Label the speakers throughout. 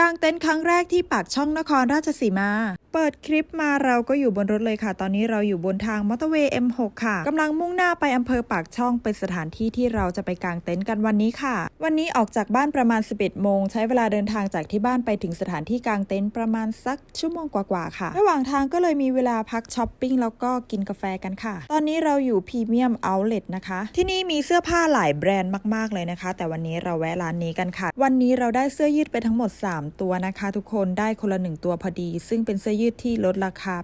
Speaker 1: กางเต็นท์ครั้งแรกที่ปากช่องนครราชสีมา เปิดคลิปมาเราก็อยู่บนรถเลยค่ะ ตอนนี้เราอยู่บนทางมอเตอร์เวย์ M6 ค่ะกำลังมุ่งหน้าไปอำเภอปากช่องเป็นสถานที่ที่เราจะไปกางเต็นท์กันวันนี้ค่ะ วันนี้ออกจากบ้านประมาณ 11 โมง ใช้เวลาเดินทางจากที่บ้านไปถึงสถานที่กางเต็นท์ประมาณสักชั่วโมงกว่าๆค่ะ ระหว่างทางก็เลยมีเวลาพักช้อปปิ้งแล้วก็กินกาแฟกันค่ะ ตอนนี้เราอยู่พรีเมียมเอาท์เลนะคะ ที่นี่มีเสื้อผ้าหลายแบรนด์มากๆเลยนะคะ แต่วันนี้เราแวะร้านนี้กันค่ะ วันนี้เราได้เสื้อยืดไปทั้งหมด 3 ตัวนะคะ ทุกคนได้คนละหนึ่งตัวพอดี ซึ่งเป็นเสื้อยืดที่ลดราคา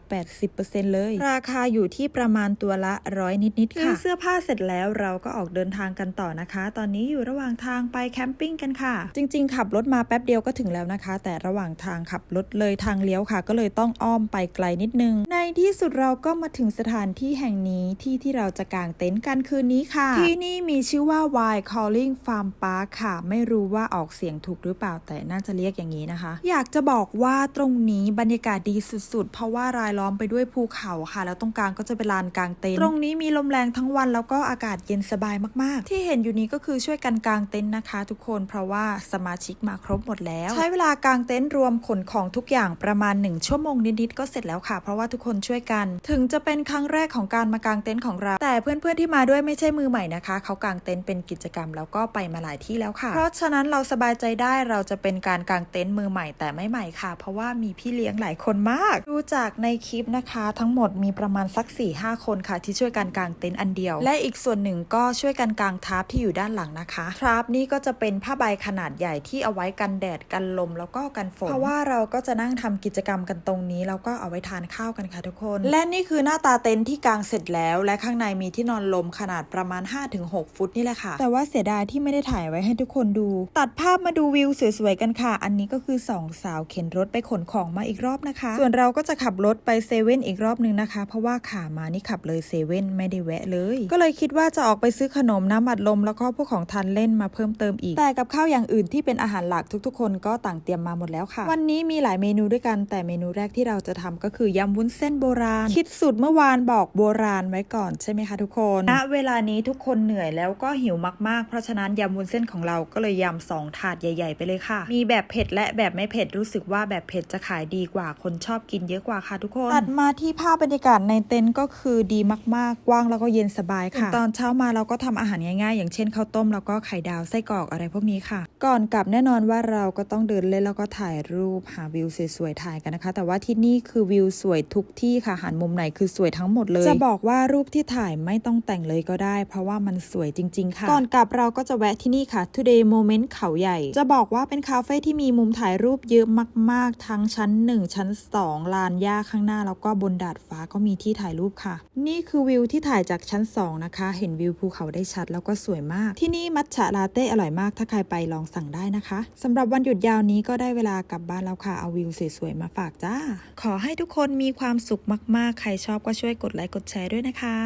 Speaker 1: 80%เลย ราคาอยู่ที่ประมาณตัวละร้อยนิดๆค่ะซื้อเสื้อผ้าเสร็จแล้วเราก็ออกเดินทางกันต่อนะคะ ตอนนี้อยู่ระหว่างทางไปแคมปิ้งกันค่ะ จริง ๆ ขับรถมาแป๊บเดียวก็ถึงแล้วนะคะ แต่ระหว่างทางขับรถเลยทางเลี้ยวค่ะ ก็เลยต้องอ้อมไปไกลนิดนึงใน ที่สุดเราก็มาถึงสถานที่แห่งนี้ที่ที่เราจะกางเต็นท์กันคืนนี้ค่ะ ที่นี่มีชื่อว่า Y Calling Farm Park ค่ะ ไม่รู้ว่าออกเสียงถูกหรือเปล่าแต่น่าจะเรียกอย่างนี้นะคะ อยากจะบอกว่าตรงนี้บรรยากาศดีสุดๆ เพราะว่ารายล้อมไปด้วยภูเขาค่ะ แล้วตรงกลางก็จะเป็นลานกางเต็นท์ตรงนี้มีลมแรงทั้งวันแล้วก็อากาศเย็นสบายมากๆ ที่เห็นอยู่นี้ก็คือช่วยกันกางเต็นท์นะคะ ทุกคนเพราะว่าสมาชิกมาครบหมดแล้ว ใช้เวลากางเต็นท์รวมขนของทุกอย่างประมาณ 1 ชั่วโมงนิดๆก็เสร็จแล้วค่ะ เพราะว่าทุกคนช่วยกัน ถึงจะเป็นครั้งแรกของการมากางเต็นท์ของเรา แต่เพื่อนๆที่มาด้วยไม่ใช่มือใหม่นะคะ เขากางเต็นท์เป็นกิจกรรมแล้วก็ไปมาหลายที่แล้วค่ะ เพราะฉะนั้นเราสบายใจได้เราจะเป็นการกางเต็นท์มือใหม่แต่ไม่ใหม่ค่ะ เพราะว่ามีพี่เลี้ยงหลายคนมาก ดูจากในคลิปนะคะ ทั้งหมดมีประมาณสัก4ี่ห้าคนค่ะ ที่ช่วยกันกางเต็นท์อันเดียว และอีกส่วนหนึ่งก็ช่วยกันกางทาร์ปที่อยู่ด้านหลังนะคะทาร์ปนี่ก็จะเป็นผ้าใบขนาดใหญ่ที่เอาไว้กันแดดกันลมแล้วก็กันฝนเพราะว่าเราก็จะนั่งทำกิจกรรมกันตรงนี้แล้วก็เอาไว้ทานข้าวกันค่ะทุกคน และนี่คือหน้าตาเต็นท์ที่กางเสร็จแล้ว และข้างในมีที่นอนลมขนาดประมาณ 5-6 ฟุตนี่แหละค่ะ แต่ว่าเสียดายที่ไม่ได้ถ่ายไว้ให้ทุกคนดู ตัดภาพมาดูวิวสวยๆกันค่ะ อันนี้ก็คือสองสาวเข็นรถไปขนของมาอีกรอบนะคะ ส่วนเราก็จะขับรถไปเซเว่นอีกรอบนึงนะคะ เพราะว่าขามานี่ขับเลยเซเว่นไม่ได้แวะเลย ก็เลยคิดว่าจะออกไปซื้อขนมน้ำอัดลมแล้วก็พวกของทานเล่นมาเพิ่มเติมอีก แต่กับข้าวอย่างอื่นที่เป็นอาหารหลักทุก ๆ คนก็ต่างเตรียมมาหมดแล้วค่ะ วันนี้มีหลายเมนูด้วยกันแต่เมนูแรกที่เราจะทำก็คือยำวุ้นเส้นโบราณ คิดสูตรเมื่อวานบอกโบราณไว้ก่อนใช่ไหมคะทุกคนณเวลานี้ทุกคนเหนื่อยแล้วก็หิวมากๆ เพราะฉะนั้นยำวุ้นเส้นของเราก็เลยยำสองถาดใหญ่ ๆ ไปเลยค่ะ มีแบบเผ็ดและแบบไม่เผ็ดรู้สึกว่าแบบเผ็ดจะขายดีกว่าคนชอบกินเยอะกว่าค่ะทุกคนตัดมาที่ภาพบรรยากาศในเต็นท์ก็คือดีมากๆ กว้างแล้วก็เย็นสบายค่ะ ตอนเช้ามาเราก็ทำอาหารง่ายๆ อย่างเช่นข้าวต้มแล้วก็ไข่ดาวไส้กรอกอะไรพวกนี้ค่ะ ก่อนกลับแน่นอนว่าเราก็ต้องเดินเล่นแล้วก็ถ่ายรูปหาวิวสวยๆถ่ายกันนะคะ แต่ว่าที่นี่คือวิวสวยทุกที่ค่ะหันมุมไหนคือสวยทั้งหมดเลย จะบอกว่ารูปที่ถ่ายไม่ต้องแต่งเลยก็ได้ เพราะว่ามันสวยจริง ๆ ค่ะ ก่อนกลับเราก็จะแวะที่นี่ค่ะ Today Moment เขาใหญ่ จะบอกว่าเป็นคาเฟ่ที่มีมุมถ่ายรูปเยอะมาก ๆ ทั้งชั้น 1 ชั้น 2 ลานหญ้าข้างหน้า แล้วก็บนดาดฟ้าก็มีที่ถ่ายรูปค่ะ นี่คือวิวที่ถ่ายจากชั้น 2 นะคะ เห็นวิวภูเขาได้ชัดแล้วก็สวยมาก ที่นี่มัทฉะลาเต้อร่อยมาก ถ้าใครไปลองสั่งได้นะคะสำหรับวันหยุดยาวนี้ก็ได้เวลากลับบ้านแล้วค่ะเอาวิวสวยๆมาฝากจ้า ขอให้ทุกคนมีความสุขมากๆ ใครชอบก็ช่วยกดไลค์กดแชร์ด้วยนะคะ